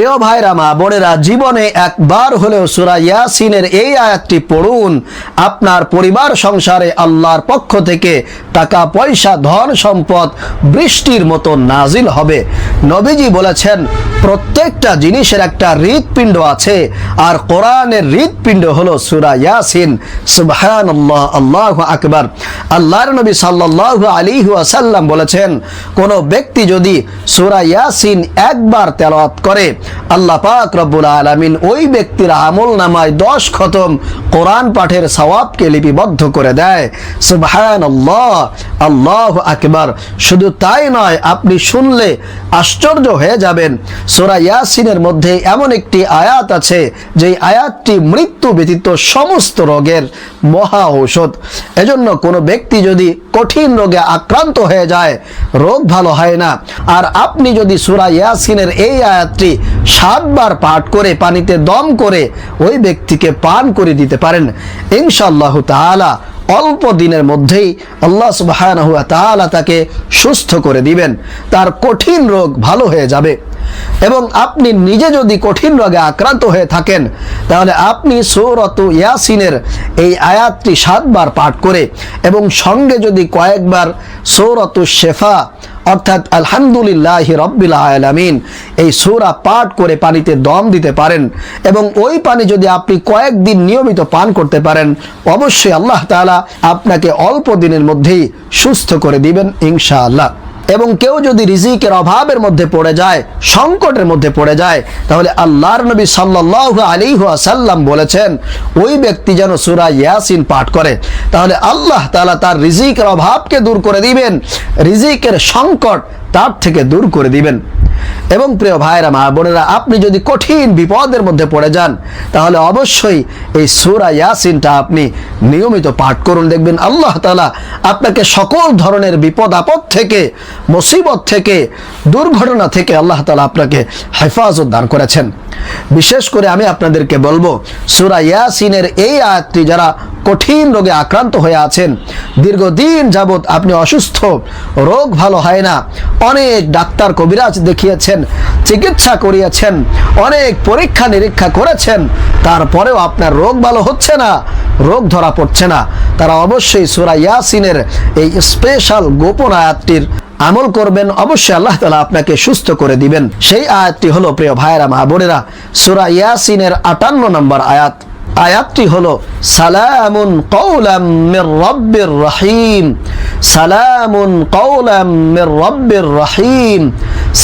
প্রিয় ভাইরা, মা বোনেরা, জীবনে একবার হলেও সুরা ইয়াসিনের এই আয়াতটি পড়ুন। আপনার পরিবার, সংসারে আল্লাহর পক্ষ থেকে টাকা, পয়সা, ধন, সম্পদ বৃষ্টির মতো নাজিল হবে। নবীজি বলেছেন, প্রত্যেকটা জিনিসের একটা হৃৎপিণ্ড আছে, আর কোরআনের হৃৎপিণ্ড হলো সুরা ইয়াসিন। সুবহান আল্লাহ আল্লাহ আকবার। আল্লাহর নবী সাল্লাহ আলী আসাল্লাম বলেছেন, কোনো ব্যক্তি যদি সুরা ইয়াসিন একবার তেলাওয়াত করে আল্লাহ পাক রব্বুল আলামিন ওই ব্যক্তির আমল নামায় দশ খতম কোরআন পাঠের সওয়াবকে লিপিবদ্ধ করে দেয়। সুবহান আল্লাহ আল্লাহ আকবার। শুধু তাই নয়, আপনি শুনলে আশ্চর্য হয়ে যাবেন। সোরা ইয়াসিনের মধ্যে এমন একটি আয়াত আছে যে আয়াতটি মৃত্যু ব্যতীত সমস্ত রোগের মহা ঔষধ। এজন্য কোনো ব্যক্তি যদি কঠিন রোগে আক্রান্ত হয়ে যায়, রোগ ভালো হয় না। আর আপনি যদি সুরা ইয়াসিনের এই আয়াতটি সাতবার পাঠ করে, পানিতে দম করে ওই ব্যক্তিকে পান করে দিতে পারেন। ইনশাআল্লাহ তাআলা অল্প দিনের মধ্যেই আল্লাহ তাআলা তাকে সুস্থ করে দিবেন। তার কঠিন রোগ ভালো হয়ে যাবে। এবং আপনি নিজে যদি কঠিন রোগে আক্রান্ত হয়ে থাকেন, তাহলে আপনি সৌরত ইয়াসিনের এই আয়াতটি সাতবার পাঠ করে এবং সঙ্গে যদি কয়েকবার সৌরত শেফা অর্থাৎ আলহামদুলিল্লাহ রব্বিল আলামিন, এই সুরা পাঠ করে পানিতে দম দিতে পারেন এবং ওই পানি যদি আপনি কয়েকদিন নিয়মিত পান করতে পারেন, অবশ্যই আল্লাহ তালা আপনাকে অল্প দিনের মধ্যেই সুস্থ করে দিবেন ইনশাআল্লাহ। এবং কেউ যদি রিজিকের অভাবের মধ্যে পড়ে যায়, সংকটের মধ্যে পড়ে যায়, তাহলে আল্লাহর নবী সাল্লাহ আলী ওয়াসাল্লাম বলেছেন, ওই ব্যক্তি যেন সুরা ইয়াসিন পাঠ করে। তাহলে আল্লাহ তালা তার রিজিকের অভাবকে দূর করে দিবেন, রিজিকের সংকট তার থেকে দূর করে দিবেন। এবং প্রিয় ভাইরা, মা বোনেরা, আপনি যদি কঠিন বিপদের মধ্যে পড়ে যান, তাহলে অবশ্যই এই সুরা ইয়াসিনটা আপনি নিয়মিত পাঠ করুন। দেখবেন আল্লাহ তালা আপনাকে সকল ধরনের বিপদ, আপদ থেকে, মুসিবত থেকে, দুর্ঘটনা থেকে আল্লাহ তালা আপনাকে হেফাজত দান করেছেন। বিশেষ করে আমি আপনাদেরকে বলব, সুরা ইয়াসিনের এই আয়াতটি যারা কঠিন রোগে আক্রান্ত হয়ে আছেন, দীর্ঘদিন যাবৎ আপনি অসুস্থ, রোগ ভালো হয় না, অনেক ডাক্তার কবিরাজ দেখিয়েছেন, চিকিৎসা করিয়েছেন, অনেক পরীক্ষা নিরীক্ষা করেছেন, তারপরেও আপনার রোগ ভালো হচ্ছে না, রোগ ধরা পড়ছে না। তারা অবশ্যই সুরা ইয়াসিনের এই স্পেশাল গোপন আয়াতটির আমল করবেন, অবশ্যই আল্লাহ তালা আপনাকে সুস্থ করে দিবেন। সেই আয়াতটি হলো, প্রিয় ভাইরা মা সুরা ইয়াসিনের আটান্ন নম্বর আয়াত। আয়াতটি হলো, সালামুন কৌলাম মির রব্বির রহিম। সালামুন কৌলাম মির রব্বির রহিম।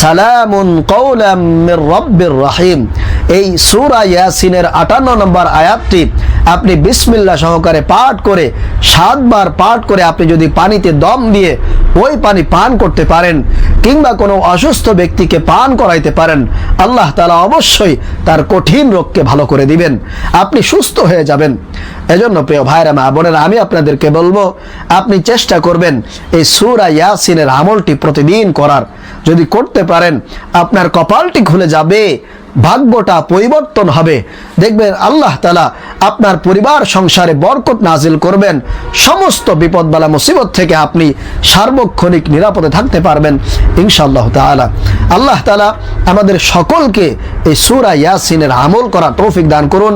সালামুন কৌলাম মির রব্বির রহিম। এই সূরা ইয়াসিনের আটান্ন নম্বর আয়াতটি আপনি বিসমিল্লা সহকারে পাঠ করে, সাতবার পাঠ করে আপনি যদি পানিতে দম দিয়ে ওই পানি পান করতে পারেন, কিংবা কোনো অসুস্থ ব্যক্তিকে পান করাইতে পারেন, আল্লাহ তালা অবশ্যই তার কঠিন রোগকে ভালো করে দিবেন। আপনি সুস্থ হয়ে যাবেন। এজন্য প্রিয় ভাইরা, মা বোনেরা, আমি আপনাদেরকে বলব, আপনি চেষ্টা করবেন এই সুরা ইয়াসিনের আমলটি প্রতিদিন করার। যদি করতে পারেন, আপনার কপালটি খুলে যাবে, ভাগ্যটা পরিবর্তন হবে। দেখবেন আল্লাহ তালা আপনার পরিবার সংসারে বরকত নাজিল করবেন। সমস্ত বিপদবালা, মুসিবত থেকে আপনি সার্বক্ষণিক নিরাপদে থাকতে পারবেন, ইনশাআল্লাহ তালা আল্লাহ তালা আমাদের সকলকে এই সুরা ইয়াসিনের আমল করা তৌফিক দান করুন।